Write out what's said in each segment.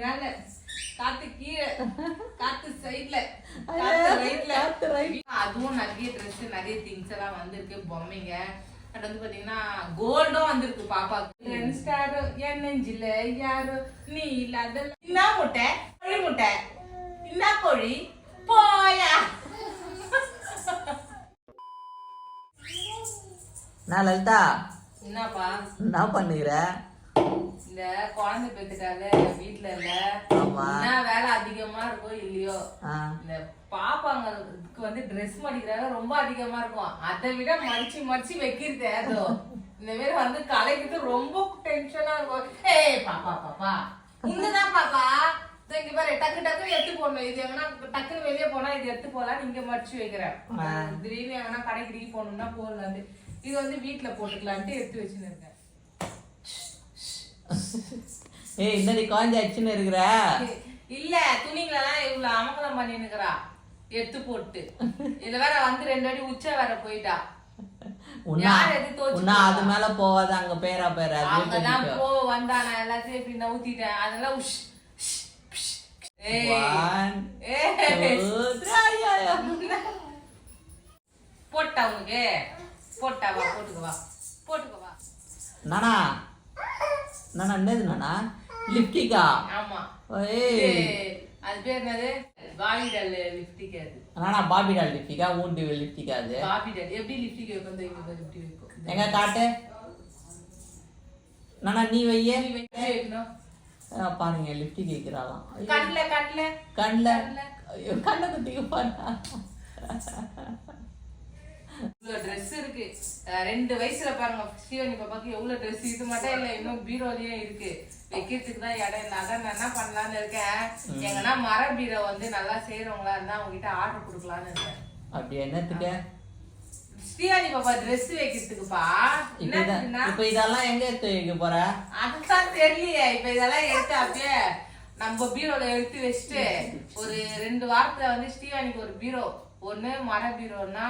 மேல. காத்து கீழே. காத்து சைடுல காத்து ரைட்ல காத்து right. அதுவும் நிறைய ட்ரெஸ் நிறைய திங்ஸ் எல்லாம் வந்திருக்கு. பொம்மைங்க. அது வந்து பாத்தீங்கன்னா கோல்டும் வந்திருக்கு பாப்பாக்கு ஸ்டார் என் நெஞ்சில யாரு நீ இல்லாத என்ன முட்டை கோழி முட்டை. என்ன கோழி போயா. நான் லலிதா என்னப்பா? என்ன பண்ணுகிற? இந்த குழந்தை பெத்துட்டால வீட்டுல இல்ல. என்ன வேலை அதிகமா இருக்கோ இல்லையோ இந்த பாப்பாங்களுக்கு வந்து ட்ரெஸ் மடிக்கிறாங்க ரொம்ப அதிகமா இருக்கும். அதை விட மடிச்சு மடிச்சு வைக்கிறது அதோ. இந்த மாதிரி வந்து கலைக்கிறது ரொம்ப டென்ஷனா இருக்கும். ஏய் பாப்பா பாப்பா. இங்கதான் பாப்பா. இங்க பாரு டக்கு டக்குன்னு எடுத்து போடணும். இது எங்கன்னா டக்குன்னு வெளியே போனா இது எடுத்து போலாம் இங்க மடிச்சு வைக்கிறேன். திடீர்னு எங்கன்னா கடைக்கு கிடி போகணும்னா போடலான்ட்டு இது வந்து வீட்டுல போட்டுக்கலான்ட்டு எடுத்து வச்சுன்னு இருக்கேன். ஏய் என்னடி குழந்தை அச்சுன்னு இருக்கிற? இல்ல துணிங்களெல்லாம் இவ்வளவு அமங்கலம் பண்ணினுக்கிறா எடுத்து போட்டு. இதுல வேற வந்து ரெண்டு அடி உச்ச வேற போயிட்டா. அது மேல போவாது அங்க பேரா பேரா அங்கதான் போ வந்தா நான் எல்லாத்தையும் இப்படி நவுத்திட்டேன் அதெல்லாம் உஷ். போட்டா உனக்கு? போட்டா வா போட்டுக்க வா. போட்டுக்க வா. நானா? நானா என்னது நானா? லிப்டிகா ஆமா. அது பேர் என்னது? லிப்டிக் அது. நானா பாபி டால் லிப்டிகா ஊண்டி லிப்டிகா அது? பாபிடல். எப்படி லிப்டிக் இங்க பாரு, இப்படி வைக்கும் எங்க காட்டு? நானா நீ வையே? பாருங்க லிப்டிக் வைக்கிறாளாம். கண்ணுல கண்ணுல. கண்ணில். கண்ணை குத்திக்க பாருங்க இவ்வளவு ட்ரெஸ் இருக்கு. ரெண்டு வயசுல பாருங்க ஸ்ரீவனி பாப்பாக்கு எவ்வளவு ட்ரெஸ் இது மட்டும் இல்ல இன்னும் பீரோலயே இருக்கு. வைக்கிறதுக்கு தான் இடம் இல்லை. அதான் நான் என்ன பண்ணலாம்னு இருக்கேன். எங்கன்னா மர பீரோ வந்து நல்லா செய்யறவங்களா இருந்தா அவங்க கிட்ட ஆர்டர் கொடுக்கலாம்னு இருக்கேன். அப்படி என்னத்துக்கு? ஸ்ரீவாணி பாப்பா ட்ரெஸ் வைக்கிறதுக்குப்பா. இப்ப என்ன இப்ப இதெல்லாம் எங்க எடுத்து வைக்க போற? அதுதான் தெரியலையே. இப்ப இதெல்லாம் எடுத்து அப்படியே நம்ம பீரோல எடுத்து வச்சுட்டு ஒரு ரெண்டு வாரத்துல வந்து ஸ்ரீவாணிக்கு ஒரு பீரோ. ஒண்ணு மர பீரோனா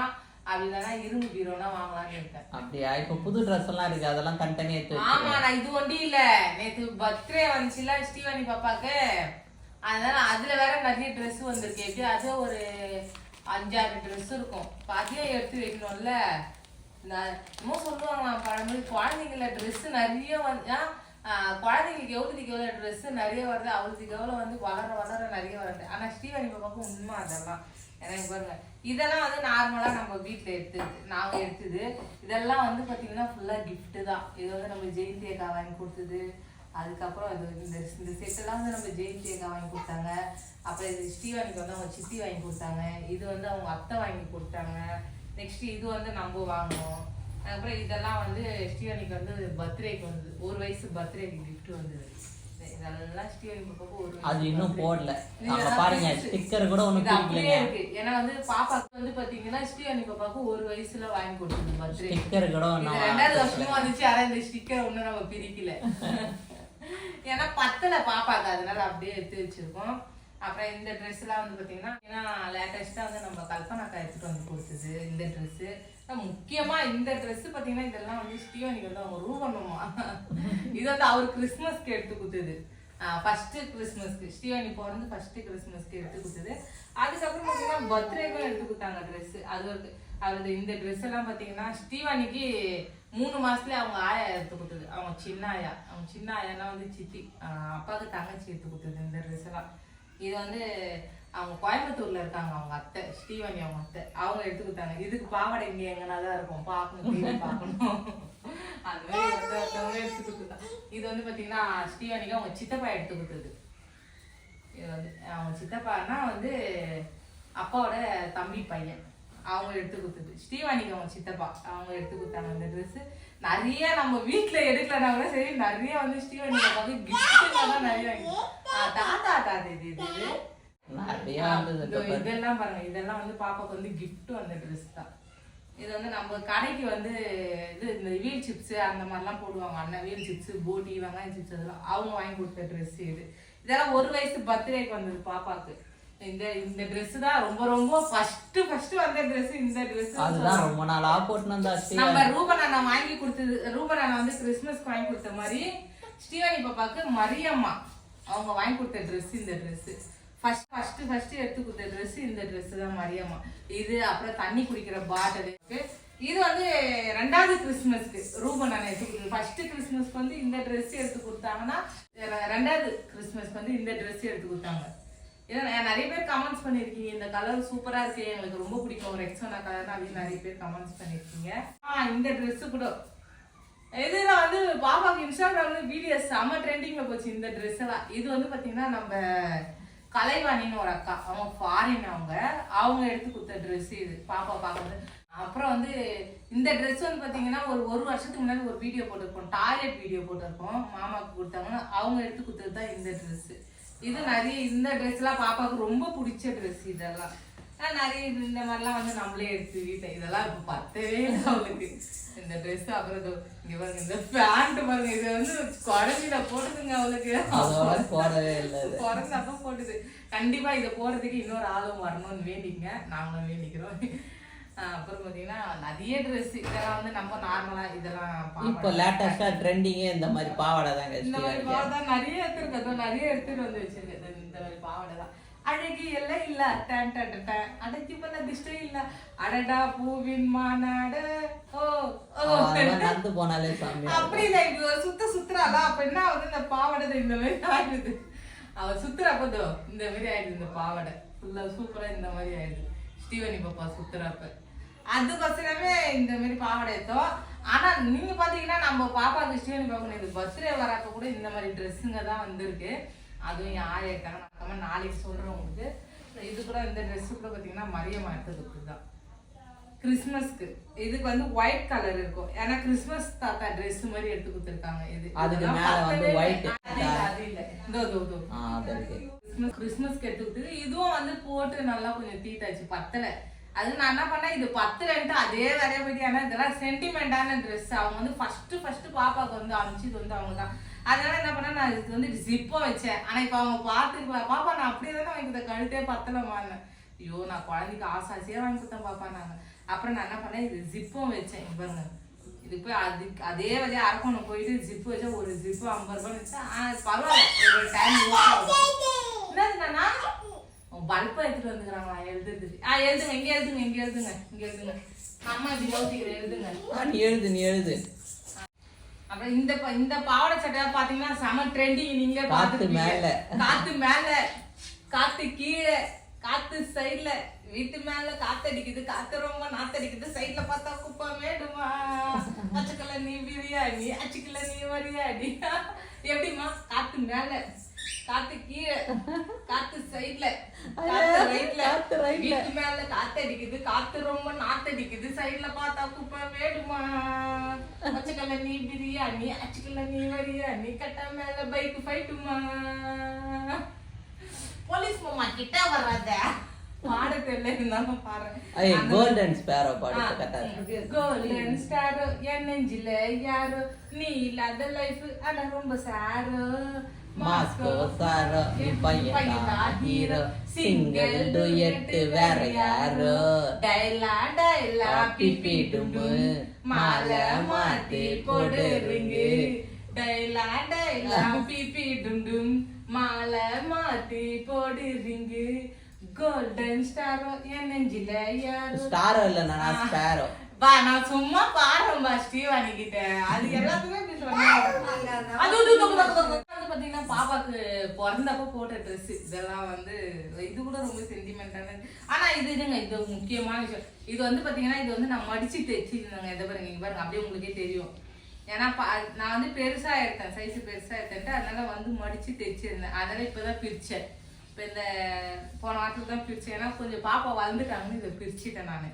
அப்படி இல்லைன்னா இரும்பு பீரோனா வாங்கலாம்னு இருக்கேன் அப்படியா? இப்ப புது ட்ரெஸ் எல்லாம் இருக்கு அதெல்லாம் தனித்தனியா எடுத்து ஆமா நான் இது ஒண்டி இல்ல. நேத்து பர்த்டே வந்துச்சுல ஸ்ரீவாணி பாப்பாக்கு. அதனால அதுல வேற நிறைய Dress வந்திருக்கு. எப்படி அது ஒரு அஞ்சாறு Dress இருக்கும். அதையும் எடுத்து வைக்கணும்ல நான் என்னமோ சொல்லுவாங்க பழமொழி. குழந்தைங்கள Dress நிறைய வந்து குழந்தைங்களுக்கு எவ்வளோதுக்கு எவ்வளோ Dress நிறைய வருது அவளுக்கு எவ்வளோ வந்து வளர வளர நிறைய வருது. ஆனா ஸ்ரீவாணி பாப்பாவுக்கு உண்மை அதெல்லாம். எனக்கு பாருங்க. இதெல்லாம் வந்து நார்மலாக நம்ம வீட்டில் எடுத்தது நாங்கள் எடுத்தது. இதெல்லாம் வந்து பார்த்தீங்கன்னா ஃபுல்லாக கிஃப்ட்டு தான். இது வந்து நம்ம ஜெயந்தி அக்கா வாங்கி கொடுத்தது. அதுக்கப்புறம் இது இந்த இந்த செட்டெல்லாம் வந்து நம்ம ஜெயந்தி அக்கா வாங்கி கொடுத்தாங்க. அப்புறம் இது ஸ்ரீவாணிக்கு வந்து அவங்க சித்தி வாங்கி கொடுத்தாங்க. இது வந்து அவங்க அத்தை வாங்கி கொடுத்தாங்க. நெக்ஸ்ட்டு இது வந்து நம்ம வாங்கினோம். அதுக்கப்புறம் இதெல்லாம் வந்து ஸ்ரீவாணிக்கு வந்து பர்த்டேக்கு வந்தது. ஒரு வயசு பர்த்டேக்கு கிஃப்ட் வந்தது. அது இன்னும். போடல. எல்லாம் பாருங்க. ஸ்டிக்கர் கூட ஒண்ணு இருக்கு. ஏன்னா வந்து பாப்பாக்கு வந்து பாத்தீங்கன்னா ஸ்ரீவாணி பாப்பாக்கு ஒரு வயசுல வாங்கி கொடுத்தது ஸ்டிக்கர் கூட ஒன்னும் ரெண்டாவது வருஷமும் வந்துச்சு ஆனா இந்த ஸ்டிக்கர் ஒண்ணும் நம்ம பிரிக்கல. ஏன்னா பத்தல பாப்பாக்கு அதனால அப்படியே எடுத்து வச்சிருக்கோம். அப்புறம் இந்த Dress எல்லாம் வந்து பாத்தீங்கன்னா ஏன்னா லேட்டஸ்டா வந்து நம்ம கல்பனாக்கா எடுத்துட்டு வந்து கொடுத்தது இந்த Dress. முக்கியமா இந்த ட்ரெஸ் பாத்தீங்கன்னா இதெல்லாம் வந்து ஸ்ரீவாணிக்கு வந்து அவங்க ரூ பண்ணுமா இது வந்து அவர் கிறிஸ்மஸ்க்கு எடுத்து கொடுத்தது. ஃபர்ஸ்ட் கிறிஸ்மஸ்க்கு ஸ்ரீவாணி பிறந்து ஃபர்ஸ்ட் கிறிஸ்மஸ்க்கு எடுத்து கொடுத்தது. அதுக்கப்புறம் பார்த்தீங்கன்னா பர்த்டேக்கும் எடுத்து கொடுத்தாங்க ட்ரெஸ் அது ஒரு அவரது இந்த ட்ரெஸ் எல்லாம் பார்த்தீங்கன்னா ஸ்டீவானிக்கு மூணு மாசத்துல அவங்க ஆயா எடுத்து கொடுத்தது. அவங்க சின்ன ஆயா. அவங்க சின்ன ஆயானா வந்து சித்தி. அப்பாவுக்கு தங்கச்சி எடுத்து கொடுத்தது இந்த ட்ரெஸ் எல்லாம். இது வந்து அவங்க கோயம்புத்தூர்ல இருக்காங்க அவங்க அத்தை ஸ்ரீவாணி அவங்க அத்தை. அவங்க எடுத்து கொடுத்தாங்க இதுக்கு பாவாடை இங்க எங்கன்னா தான் இருக்கும். பார்க்கணும் பார்க்கணும். அந்த மாதிரி ஒருத்தவங்க எடுத்து கொடுத்தா இது வந்து பாத்தீங்கன்னா ஸ்ரீவாணிக்கு அவங்க சித்தப்பா எடுத்து கொடுத்தது இது வந்து அவங்க சித்தப்பான்னா வந்து அப்பாவோட தம்பி பையன். அவங்க எடுத்து கொடுத்தது ஸ்ரீவாணிக்கு அவங்க சித்தப்பா. அவங்க எடுத்து கொடுத்தாங்க அந்த ட்ரெஸ் நிறைய நம்ம வீட்டில் எடுக்கலனா கூட சரி நிறைய வந்து ஸ்ரீவாணி வந்து கிஃப்ட் தான் நிறைய வாங்கி தாத்தா தாத்தா இது இது. நிறைய இதெல்லாம் பாருங்க இதெல்லாம் வந்து பாப்பாக்கு வந்து gift வந்த ட்ரெஸ் தான். இது வந்து நம்ம கடைக்கு வந்து இது இந்த வீல் சிப்ஸ் அந்த மாதிரிலாம் போடுவாங்க அண்ணன் வீல் சிப்ஸ் போட்டி வெங்காயம் சிப்ஸ் அதெல்லாம் அவங்க வாங்கி கொடுத்த ட்ரெஸ் இது. இதெல்லாம் ஒரு வயசு பர்த்டேக்கு வந்தது பாப்பாக்கு. இந்த இந்த Dress தான் ரொம்ப ரொம்ப ஃபர்ஸ்ட் ஃபர்ஸ்ட் வந்த Dress இந்த Dress அதுதான் ரொம்ப நாளா வந்தா நம்ம ரூபன் அண்ணா வாங்கி கொடுத்தது ரூபன் அண்ணா வந்து கிறிஸ்மஸ்க்கு வாங்கி கொடுத்த மாதிரி ஸ்ரீவாணி பாப்பாக்கு மரியம்மா அவங்க வாங்கி கொடுத்த Dress இந்த Dress. ஃபர்ஸ்ட் ஃபர்ஸ்ட் ஃபர்ஸ்ட் எடுத்து கொடுத்த ட்ரெஸ் இந்த ட்ரெஸ் தான் மரியம்மா. இது அப்புறம் தண்ணி குடிக்கிற பாட்டில் இது வந்து ரெண்டாவது கிறிஸ்மஸ்க்கு ரூபன் நான் எடுத்து ஃபர்ஸ்ட் கிறிஸ்மஸ்க்கு வந்து இந்த ட்ரெஸ் எடுத்து கொடுத்தாங்கன்னா ரெண்டாவது கிறிஸ்மஸ்க்கு வந்து இந்த ட்ரெஸ் எடுத்து கொடுத்தாங்க. ஏன்னா நான் நிறைய பேர் கமெண்ட்ஸ் பண்ணியிருக்கீங்க. இந்த கலர் சூப்பராக இருக்கு. எங்களுக்கு ரொம்ப பிடிக்கும். ஒரு எக்ஸோனா கலர் அப்படின்னு நிறைய பேர் கமெண்ட்ஸ் பண்ணியிருக்கீங்க. ஆ இந்த ட்ரெஸ்ஸு கூட. இதில் வந்து பாபாவுக்கு இன்ஸ்டாகிராமில் வீடியோஸ் செம்ம ட்ரெண்டிங்கில் போச்சு இந்த ட்ரெஸ்ஸெல்லாம் எல்லாம். இது வந்து பார்த்தீங்கன்னா நம்ம கலைவாணின்னு ஒரு அக்கா. அவங்க ஃபாரின் அவங்க. அவங்க எடுத்து கொடுத்த ட்ரெஸ் இது. பாப்பா பார்க்குறது அப்புறம் வந்து இந்த ட்ரெஸ் வந்து பார்த்தீங்கன்னா ஒரு ஒரு வருஷத்துக்கு முன்னாடி ஒரு வீடியோ போட்டிருக்கோம் டாய்லெட் வீடியோ போட்டிருக்கோம் மாமாவுக்கு கொடுத்தாங்க அவங்க எடுத்து கொடுத்தது தான் இந்த ட்ரெஸ்ஸு இது நிறைய இந்த ட்ரெஸ்லாம் பாப்பாவுக்கு ரொம்ப பிடிச்ச ட்ரெஸ் இதெல்லாம். நிறைய இந்த மாதிரிலாம் வந்து நம்மளே எடுத்து வீட்டை இதெல்லாம் இப்போ பத்தவே இல்லை அவளுக்கு. இந்த ட்ரெஸ் அப்புறம் இங்க பாருங்க இந்த பேண்ட் பாருங்க இது வந்து குழந்தையில போடுதுங்க அவளுக்கு. போடவே இல்லை. பிறந்தப்ப போட்டுது. கண்டிப்பா இதை போடுறதுக்கு இன்னொரு ஆளும் வரணும்னு வேண்டிங்க நாங்களும் வேண்டிக்கிறோம். அப்புறம் பாத்தீங்கன்னா நிறைய ட்ரெஸ் இதெல்லாம் வந்து நம்ம நார்மலா இதெல்லாம் இப்போ பாவாடை. லேட்டஸ்டா ட்ரெண்டிங்கே இந்த மாதிரி பாவாடை தாங்க இந்த மாதிரி. பாவாடை தான் நிறைய எடுத்துருக்கு. நிறைய எடுத்துட்டு வந்து வச்சிருக்கு இந்த மாதிரி பாவாடை தான். அழகி எல்லாம் இல்ல. டன் டன் டன் டன். அடக்கி பண்ண திஷ்டம் இல்ல. அடடா பூவின் மாநாடு ஓ நடந்து போனாலே சாமி. அப்படி இல்ல இது சுத்த சுத்துறாளா அப்ப என்ன ஆகுது? இந்த பாவாடை இந்த மாதிரி ஆயிடுது அவ சுத்துறப்பதோ இந்த மாதிரி ஆயிடுது இந்த பாவாடை. ஃபுல்லா சூப்பரா இந்த மாதிரி ஆயிடுது. ஸ்டீவனி பாப்பா சுத்துறப்ப. அதுக்கொசரமே இந்த மாதிரி பாவாடை எடுத்தோம் ஆனா நீங்க பாத்தீங்கன்னா நம்ம பாப்பாக்கு ஸ்டீவனி பாப்பா இது பர்த்டே வரப்ப கூட இந்த மாதிரி ட்ரெஸ்ஸுங்க தான் வந்திருக்கு. அதுவும் இருக்காங்க. நான் அப்புறமா நாளைக்கு சொல்றேன் உங்களுக்கு. இது கூட இந்த Dress கூட பாத்தீங்கன்னா மரியமா எடுத்ததுக்கு தான். கிறிஸ்மஸ்க்கு இதுக்கு வந்து ஒயிட் கலர் இருக்கும். ஏன்னா கிறிஸ்மஸ் தாத்தா Dress மாதிரி எடுத்து கொடுத்துருக்காங்க. இது அதுக்கு மேல வந்து. அது இல்ல, இதோ இதோ இதோ. கிறிஸ்மஸ் கிறிஸ்மஸ்க்கு எடுத்து கொடுத்தது இதுவும் வந்து போட்டு நல்லா கொஞ்சம் தீட்டாச்சு பத்தல. அது நான் என்ன பண்ணேன்? இது பத்தலன்ட்டு அதே வேலையை போயிட்டு ஏன்னா இதெல்லாம் சென்டிமெண்டான ட்ரெஸ் அவங்க வந்து ஃபர்ஸ்ட் ஃபர்ஸ்ட் பாப்பாக்கு வந்து அனுப்பிச்சது வந்து அவங்க தான். அதனால என்ன பண்ணேன் நான் இதுக்கு வந்து ஜிப்போ வச்சேன். ஆனா இப்போ அவங்க பார்த்துருக்கலாம் பாப்பா நான் அப்படியே தானே வாங்கி கொடுத்தேன். கழுத்தே பத்தலமான்னு ஐயோ நான் குழந்தைக்கு ஆசை ஆசையா வாங்கி கொடுத்தேன் பாப்பா நாங்க அப்புறம் நான் என்ன பண்ணேன் இது ஜிப்பும் வச்சேன். இங்க பாருங்க. இது போய் அதுக்கு அதே வழியா அரக்கணும் போயிட்டு ஜிப்பு வச்சா ஒரு ஜிப்பு ஐம்பது ரூபாய் வச்சா ஆ, பரவாயில்ல. ஒரு டைம் என்னது நானா? பல்பை எடுத்துட்டு வந்துக்கிறாங்களா? எழுதுறது. ஆ எழுதுங்க. இங்க எழுதுங்க இங்க எழுதுங்க இங்க எழுதுங்க. அம்மா இப்படி எழுதுங்க. நீ எழுது நீ எழுது. அப்புறம் இந்த இந்த பாவாடை சட்டை பாத்தீங்கன்னா செம ட்ரெண்டிங் நீங்களே காத்து. மேல. காத்து மேல. காத்து கீழே. காத்து சைடுல வீட்டு மேல காத்தடிக்குது. காத்து ரொம்ப நாத்தடிக்குது. சைடுல பார்த்தா குப்பை மேடுமா அச்சுக்கல நீ பிரியாணி அச்சுக்கல நீ வரியாடி. எப்படிமா காத்து மேல. காத்து கீழே காத்து சைடுல காத்து ரைட்ல காத்து right ல. வீட்டு மேல காத்தடிக்குது காத்து ரொம்ப நாத்தடிக்குது சைடுல பார்த்தா குப்பை வேடுமா அச்சுக்கல நீ பிரியாணி அச்சுக்கல நீ வரியாணி கட்ட மேல பைக் ஃபைட்டுமா போலீஸ் மாமா கிட்ட வராத பாட தெரியல இருந்தாலும் பாரு. ஐய் கோல்டன் ஸ்பேரோ பாடு கரெக்டா இருக்கு. கோல்டன் ஸ்டார் என் நெஞ்சில யாரோ? நீ இல்லாத லைஃப் ஆனா ரொம்ப சாரோ மாஸ்கோ சாரோ பையனா ஹீரோ சிங்கிள் டுயட் வேற யாரோ டைலா டைலா பிபி டுமு மாலை மாத்தி போடு ரிங்கு டைலா டைலா பிபி டும் மாலை மாத்தி போடு ரிங்கு கோல்டன் ஸ்டாரோ என் நெஞ்சில யாரோ? ஸ்டாரோ இல்ல நான் ஸ்பேரோ பா நான் சும்மா பாடுறேன்பா ஸ்ரீவாணி கிட்ட அது எல்லாத்துக்குமே. அது. வந்து பாத்தீங்கன்னா பாப்பாக்கு பிறந்தப்ப போட்ட ட்ரெஸ் இதெல்லாம் வந்து இது கூட ரொம்ப சென்டிமெண்டான ஆனா இது இருங்க இது முக்கியமான விஷயம். இது வந்து பாத்தீங்கன்னா இது வந்து நான் மடிச்சு தைச்சிருந்தேங்க இதை பாருங்க இங்க பாருங்க அப்படியே உங்களுக்கே தெரியும். ஏன்னா பா- நான் வந்து பெருசா எடுத்தேன் சைஸ் பெருசா எடுத்தேன்ட்டு அதனால வந்து மடிச்சு தைச்சிருந்தேன். அதனால இப்பதான் பிரிச்சேன். இப்போ இந்த போன வாரத்துல தான் பிரிச்சேன். ஏன்னா கொஞ்சம் பாப்பா வளர்ந்துட்டாங்கன்னு இதை பிரிச்சுட்டேன் நான்.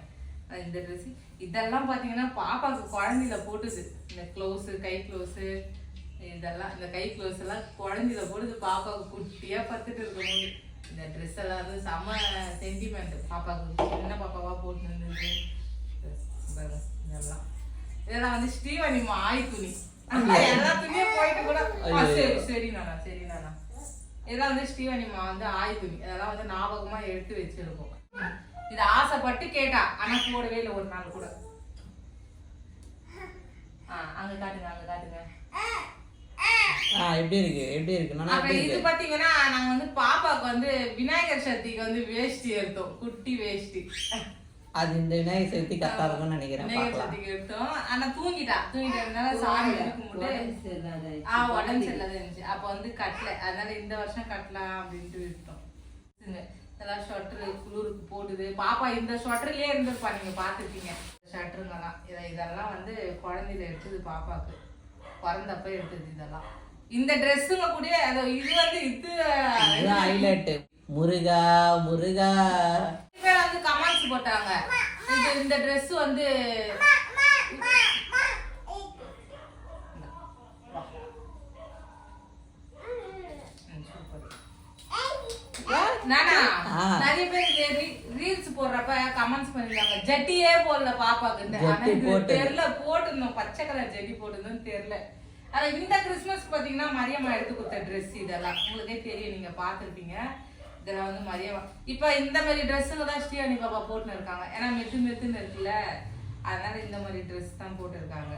இந்த ட்ரெஸ் இதெல்லாம் பார்த்தீங்கன்னா பாப்பாக்கு குழந்தையில போட்டுது. இந்த க்ளவுஸு கை க்ளவுஸு இதெல்லாம் இந்த கை க்ளவுஸ் எல்லாம் குழந்தையில போடுது பாப்பாவுக்கு குட்டியா பார்த்துட்டு இருக்கும்போது இந்த ட்ரெஸ் எல்லாம் வந்து செம சென்டிமெண்ட் பாப்பாவுக்கு சின்ன பாப்பாவா போட்டு இருந்தது. இதெல்லாம். இதெல்லாம் வந்து ஸ்ரீவனிமா ஆய் துணி எல்லா துணியும் போயிட்டு கூட சரி சரி நானா சரி நானா. இதெல்லாம் வந்து ஸ்ரீவனிமா வந்து ஆய் துணி இதெல்லாம் வந்து ஞாபகமா எடுத்து வச்சிருக்கோம். இது ஆசைப்பட்டு கேட்டா ஆனா போடவே இல்லை ஒரு நாள் கூட. ஆ அங்க காட்டுங்க அங்க காட்டுங்க. எப்படி இருக்கு? எப்படி இருக்கு? இது பாத்தீங்கன்னா நாங்க வந்து பாப்பாக்கு வந்து விநாயகர் சதுர்த்திக்கு வந்து வேஷ்டி எடுத்தோம். குட்டி வேஷ்டி. அது இந்த விநாயகர் சதுர்த்தி கரெக்டா இருக்கும்னு நினைக்கிறேன் விநாயகர் சதுர்த்திக்கு எடுத்தோம். ஆனா தூங்கிட்டா. தூங்கிட்டதுனால சாமி கும்பிட்டு ஆ உடம்பு சரியில்லாத இருந்துச்சு அப்ப வந்து கட்டல. அதனால இந்த வருஷம் கட்டலாம் அப்படின்ட்டு விட்டோம் இதுங்க, எல்லாம் ஷொட்டரு குளிருக்கு போடுது பாப்பா இந்த ஷொட்டர்லயே இருந்திருப்பா. நீங்க பாத்துருப்பீங்க. ஷட்டருங்கெல்லாம் இதை இதெல்லாம் வந்து குழந்தையில எடுத்தது பாப்பாக்கு. பிறந்தப்ப எடுத்தது இதெல்லாம். இந்த ட்ரெஸ்ஸுங்க கூட அது இது வந்து இது ஹைலைட் முருகா முருகா. பேர் வந்து கமெண்ட்ஸ் போட்டாங்க. இது இந்த Dress வந்து. நிறைய பேர் ரீல்ஸ் போடுறப்ப கமெண்ட்ஸ் பண்ணிருந்தாங்க ஜட்டியே போடல பாப்பாக்கு. தெரியல போட்டிருந்தோம். பச்சை கலர் ஜட்டி போட்டதுன்னு தெரியல. ஆனா இந்த கிறிஸ்மஸ் பாத்தீங்கன்னா மரியம்மா எடுத்து கொடுத்த ட்ரெஸ் இதெல்லாம். உங்களுக்கே தெரியும் நீங்க பாத்திருப்பீங்க இதெல்லாம் வந்து மரியம்மா. இப்ப இந்த மாதிரி ட்ரெஸ்ஸுங்க தான் ஸ்ரீஹானி பாப்பா போட்டுன்னு இருக்காங்க. ஏன்னா மெத்து மெத்துன்னு இருக்குல்ல. அதனால இந்த மாதிரி ட்ரெஸ் தான் போட்டுருக்காங்க.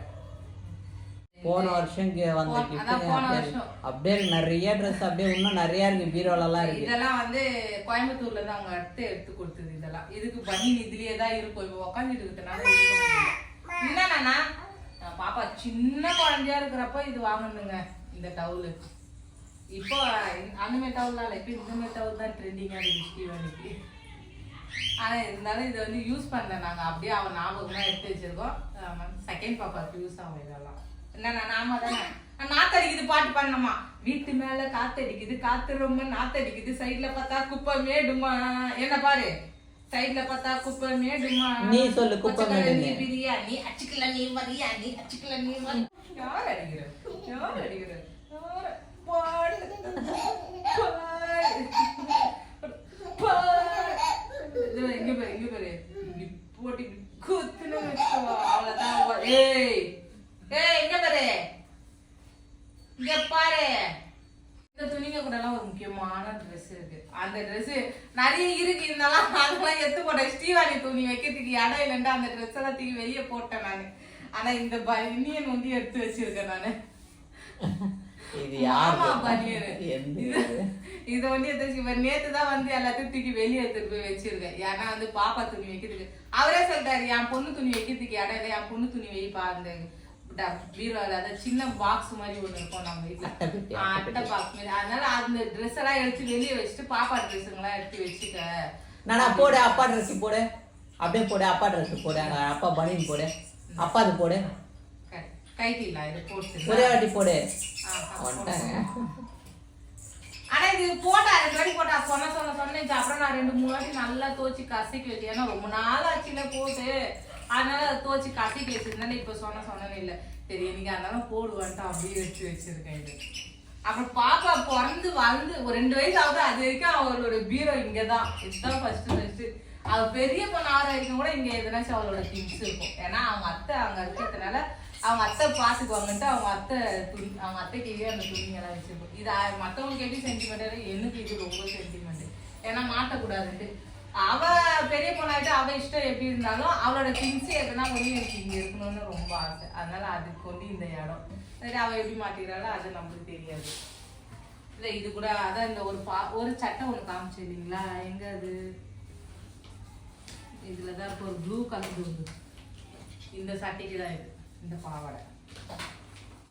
போன வருஷம் வந்த போன அப்படியே வருஷம். அப்படியே நிறைய ட்ரெஸ் அப்படியே இன்னும் நிறைய இருக்கு. பீரோல எல்லாம் இருக்கு. இதெல்லாம் வந்து கோயம்புத்தூர்ல இருந்து அவங்க அடுத்து எடுத்து கொடுத்தது இதெல்லாம். இதுக்கு பனியன் இதுலயே தான் இருக்கும். இப்ப உக்காந்துட்டு இருக்கனால என்னன்னா பாப்பா சின்ன குழந்தையா இருக்கிறப்ப இது வாங்கணுங்க இந்த டவுலு இப்போ அந்த மாதிரி டவுல்லாம் இல்லை இப்போ இந்த மாதிரி டவுல் தான் ட்ரெண்டிங்காக இருந்துச்சு வேலைக்கு. ஆனால் இருந்தாலும் இதை வந்து யூஸ் பண்ணல நாங்கள் அப்படியே அவன் ஞாபகமாக எடுத்து வச்சிருக்கோம். செகண்ட் பாப்பாக்கு யூஸ் ஆகும் இதெல்லாம். என்ன நாம தானே? நாத்தடிக்குது பாட்டு பண்ணமா வீட்டு மேல காத்தடிக்குது காத்து ரொம்ப நாத்தடிக்குது சைடில் பார்த்தா குப்பை மேடுமா? என்ன பாரு? சைடுல பார்த்தா குப்பை மேடுமா நீ சொல்லு, குப்பை பச்சை கலர் மேடுன்னு. நீ பிரியாணி அச்சுக்கல நீ மரியா நீ அச்சுக்கல நீ மரி யார் அடிக்கிற? யார் அடிக்கிற? யார்? பாடு. பாடு. பாடு இதோ இங்க பாரு இங்க பாரு. இப்படி போட்டு இப்படி குத்துன வச்சுக்கோ அவ்வளவுதான். அவ- ஏய் ஏய் இங்க பாரு. இங்க பாரு. இந்த துணிங்க கூட எல்லாம் ஒரு முக்கியமான Dress இருக்கு. அந்த Dress நிறைய இருக்கு. இருந்தாலும் அதெல்லாம் எடுத்து போட்டேன். ஸ்ரீவாணி துணி வைக்கிறதுக்கு இடம் இல்லைன்ட்டு அந்த ட்ரெஸ் எல்லாம் தூக்கி வெளியே போட்டேன் நானு. ஆனா இந்த பனியன் வந்து எடுத்து வச்சிருக்கேன் நானு. இது யாரு பனியன். இது- இது? வந்து எடுத்து இவர் நேத்து தான் வந்து எல்லாத்தையும் தூக்கி வெளியே எடுத்துட்டு போய் வச்சிருக்கேன். ஏன்னா வந்து பாப்பா துணி வைக்கிறதுக்கு. அவரே சொல்லிட்டாரு என் பொண்ணு துணி வைக்கிறதுக்கு இடம் இல்லை. என் பொண்ணு துணி வைப்பா அந்த பீரோல அந்த சின்ன பாக்ஸ் மாதிரி ஒண்ணு இருக்கும் நம்ம வீட்டுல அட்டை பாக்ஸ் மாதிரி. அதனால அந்த ட்ரெஸ் எல்லாம் எடுத்து வெளியே வச்சுட்டு பாப்பா ட்ரெஸ்ஸுங்கெல்லாம் எடுத்து வச்சுக்க. நானா போடு அப்பா ட்ரெஸ் போடு. அப்படியே போடு அப்பா ட்ரெஸ் போடு. அப்பா பனியன் போடு. அப்பா அது போடு. கைட்டில இது போட்டு. ஒரே வாட்டி போடு. ஆனா இது போட்டா ரெண்டு வாட்டி போட்டா சொன்ன சொன்ன சொன்னேன் அப்புறம் நான் ரெண்டு மூணு வாட்டி நல்லா தோச்சு கசக்கி வச்சு ஏன்னா ரொம்ப நாள் ஆச்சுல போட்டு. அதனால அதை கட்டி கசக்கி வச்சிருந்தேன் இப்போ சொன்ன சொன்னது இல்லை. சரி இன்னைக்கு அதனால போடுவான்ட்டு அப்படியே வச்சு வச்சிருக்கேன் இது. அப்புறம் பாப்பா பிறந்து வளர்ந்து ஒரு ரெண்டு வயசு ஆகுது அது வரைக்கும் அவளோட பீரோ இங்கதான். இதுதான் ஃபர்ஸ்ட் ஃபர்ஸ்ட் அவ பெரிய பொண்ணு ஆறு வரைக்கும் கூட இங்க எதுனாச்சும் அவளோட திங்ஸ் இருக்கும். ஏன்னா அவங்க அத்தை அங்க இருக்கிறதுனால அவங்க அத்தை பாத்துக்குவாங்கன்ட்டு அவங்க அத்தை துணி அவங்க அத்தைக்கு அந்த துணிங்கெல்லாம் வச்சிருக்கும். இது மத்தவங்க எப்படி சென்டிமெண்ட் எனக்கு இது ரொம்ப சென்டிமெண்ட் ஏன்னா மாட்டக்கூடாதுன்ட்டு. அவ பெரிய பொண்ணாயிட்டு அவ இஷ்டம் எப்படி இருந்தாலும் அவளோட திங்ஸ் எதுனா ஒண்ணு எனக்கு இங்க இருக்கணும்னு ரொம்ப ஆசை. அதனால அதுக்கு கொண்டு இந்த இடம். சரி அவ எப்படி மாட்டிக்கிறாளோ அது நம்மளுக்கு தெரியாது. இல்ல இது கூட அதான் இந்த ஒரு பா ஒரு சட்டை ஒண்ணு காமிச்சு இல்லைங்களா? எங்க அது? இதுலதான் இப்போ ஒரு ப்ளூ கலர் உண்டு இந்த சட்டைக்கு தான் இது இந்த பாவாடை.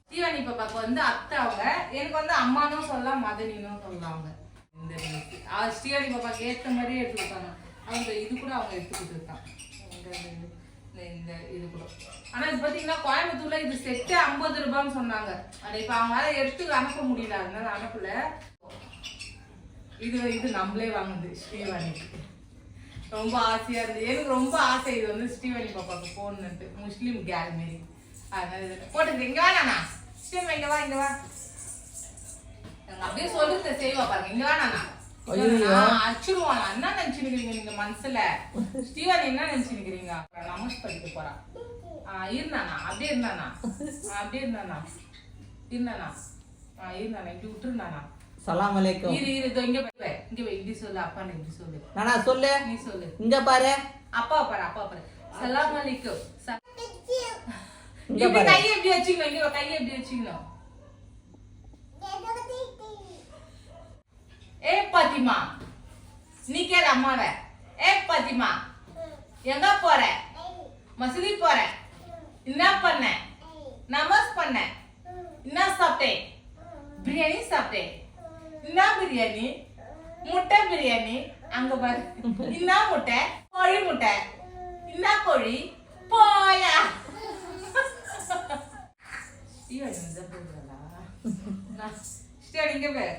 ஸ்ரீவாணி பாப்பாக்கு வந்து அத்தை அவங்க எனக்கு வந்து அம்மானும் சொல்லலாம் மதனினும் சொல்லலாம் அவங்க. இந்த ஸ்ரீஹரி ஸ்ரீவாணி பாப்பாக்கு ஏற்ற மாதிரியே எடுத்து கொடுத்தாங்க. அவங்க இது கூட அவங்க எடுத்து கொடுத்துருக்கான் இந்த இது- இந்த- இந்த இது கூட. ஆனா இது பாத்தீங்கன்னா கோயம்புத்தூர்ல இது செட்டு ஐம்பது ரூபான்னு சொன்னாங்க. ஆனால் இப்ப அவங்களால எடுத்து அனுப்ப முடியல. அதனால அனுப்பல. இது இது நம்மளே வாங்குது ஸ்ரீவாணிக்கு. ரொம்ப ஆசையா இருந்தது. எனக்கு ரொம்ப ஆசை இது வந்து ஸ்ரீவாணி பாப்பாக்கு போடணுன்ட்டு. முஸ்லீம் கேல் மாரி. அதனால இது போட்டுக்கிறேன் இங்க இங்கே வா இங்க வா. அப்படியே சொல்லுறத செய்வா பாருங்க. இங்க வா நானா. அச்சுருவான் என்ன நினைச்சுக்கிறீங்க நீங்க மனசுல? ஸ்ரீவாணி என்ன நினைச்சுக்கிறீங்க நமஸ் படிக்க போறா ஆஹ் இருந்தானா? அப்படியே இருந்தானா? அப்படியே இருந்தானா? இருந்தானா? இருந்தானா? இப்படி விட்டுருந்தானா? சலாம் அலைக்கும். இரு இங்க போய் இங்க போய். இப்படி சொல்லு அப்பா இப்படி சொல்லு. நானா சொல்லு? நீ சொல்லு. இங்க பாரு. அப்பா பாரு அப்பா பாரு. சலாம் அலைக்கும். இங்க இப்படி பாரு. கையை எப்படி வச்சுக்கணும். இங்க கையை எப்படி வச்சுக்கணும். ஏ பாத்திமா நீ கேளு அம்மாவை. ஏ பாத்திமா எங்க போற? மசூதி போற? என்ன பண்ண? நமஸ் பண்ண? என்ன சாப்பிட்டேன் பிரியாணி சாப்பிட்டேன் என்ன பிரியாணி? முட்டை பிரியாணி? அங்க பாரு. என்ன முட்டை? கோழி முட்டை. என்ன கோழி? போயா. ஐயோ, இந்த போடுறா. நான் இங்க பேர்.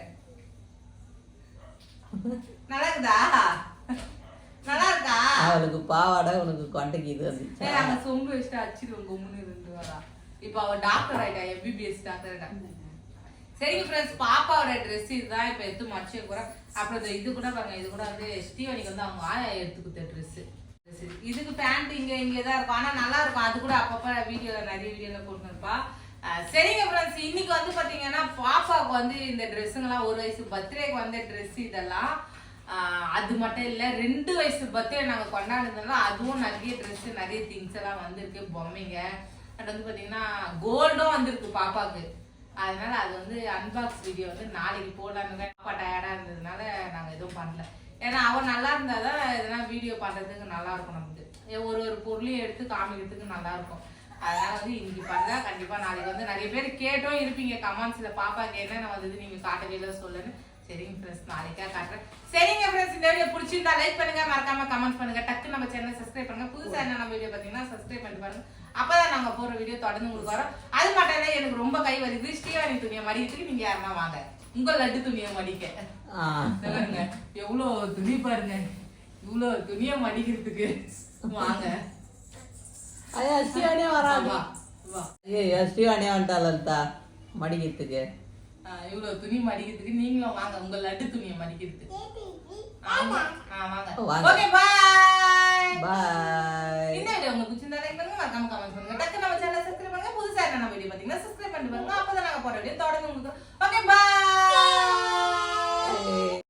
நல்லா இருக்குதா நல்லா இருக்கா அவளுக்கு பாவாடை உனக்கு கொண்டைக்கு இது வந்துச்சு. சரி, அங்க சொம்பு வச்சுட்டு அடிச்சிருவோம் கும்முன்னு இருந்து வரா இப்போ அவ டாக்டர் ஆயிட்டா எம்பிபிஎஸ் டாக்டர் ஆயிட்டா. சரிங்க ஃப்ரெண்ட்ஸ் பாப்பாவோட ட்ரெஸ் இதுதான். இப்போ எடுத்து மடிச்சு போறேன். அப்புறம் இந்த இது கூட பாருங்க இது கூட வந்து ஸ்டீவனிக்கு வந்து அவங்க ஆயா எடுத்து கொடுத்த ட்ரெஸ் இதுக்கு பேண்ட் இங்க இங்க தான் இருக்கும். ஆனா நல்லா இருக்கும். அது கூட அப்பப்ப வீடியோல நிறைய வீடியோல போட்டுருப்பா. சரிங்க ஃப்ரெண்ட்ஸ் இன்னைக்கு வந்து பார்த்தீங்கன்னா பாப்பாவுக்கு வந்து இந்த ட்ரெஸ்ஸுங்கெல்லாம் ஒரு வயசு பர்த்டேக்கு வந்த ட்ரெஸ் இதெல்லாம். அது மட்டும் இல்லை ரெண்டு வயசு பர்த்டே நாங்கள் கொண்டாடுறதுனால அதுவும் நிறைய ட்ரெஸ் நிறைய திங்ஸ் எல்லாம் வந்திருக்கு பொம்மைங்க. அது வந்து பார்த்தீங்கன்னா கோல்டும் வந்திருக்கு பாப்பாவுக்கு. அதனால அது வந்து அன்பாக்ஸ் வீடியோ வந்து நாளைக்கு போடலான்னு பாப்பா டயர்டாக இருந்ததுனால நாங்கள் எதுவும் பண்ணல. ஏன்னா அவன் நல்லா இருந்தால் தான் இதெல்லாம் வீடியோ பண்ணுறதுக்கு நல்லா இருக்கும் நமக்கு. ஒரு ஒரு பொருளையும் எடுத்து காமிக்கிறதுக்கு நல்லா இருக்கும். அதனால வந்து இன்னைக்கு பண்ணா கண்டிப்பா நாளைக்கு வந்து நிறைய பேர் கேட்டும் இருப்பீங்க கமெண்ட்ஸ்ல பாப்பாக்கு என்னென்ன வந்தது நீங்க காட்டவே இல்லை சொல்லுன்னு. சரிங்க ஃப்ரெண்ட்ஸ் நாளைக்கா காட்டுறேன். சரிங்க ஃப்ரெண்ட்ஸ் இந்த வீடியோ பிடிச்சிருந்தா லைக் பண்ணுங்க மறக்காம கமெண்ட் பண்ணுங்க. டக்கு நம்ம சேனல் சப்ஸ்கிரைப் பண்ணுங்க. புதுசா என்ன நம்ம வீடியோ பாத்தீங்கன்னா சப்ஸ்கிரைப் பண்ணி பாருங்க. அப்பதான் நாங்க போற வீடியோ தொடர்ந்து உங்களுக்கு வரோம். அது மட்டும் எனக்கு ரொம்ப கை வருது ஸ்ரீவாணி துணியை மடிக்கிறதுக்கு நீங்க யாருன்னா வாங்க. உங்க லட்டு துணியை மடிக்க. பாருங்க எவ்வளவு துணி பாருங்க. இவ்வளவு துணியை மடிக்கிறதுக்கு வாங்க. வராங்க வா வா ஐயோ ஸ்ரீவாணியே வந்துட்டாளா மடிக்கிறதுக்கு ஆ, இவ்வளவு துணி மடிக்கிறதுக்கு நீங்களும் வாங்க உங்க லட்டு துணியை மடிக்கிறதுக்கு ஆமா வாங்க. ஓகே பாய் பாய் இந்த வீடியோ உங்களுக்கு பிடிச்சிருந்தா லைக் பண்ணுங்க மறக்காம கமெண்ட் பண்ணுங்க டக்கு நம்ம சேனல் சப்ஸ்கிரைப் பண்ணுங்க புதுசா என்ன வீடியோ பாத்தீங்கன்னா சப்ஸ்கிரைப் பண்ணிட்டு பாருங்க அப்பதான் நாங்க போற வீடியோ தொடர்ந்து உங்களுக்கு ஓகே பாய்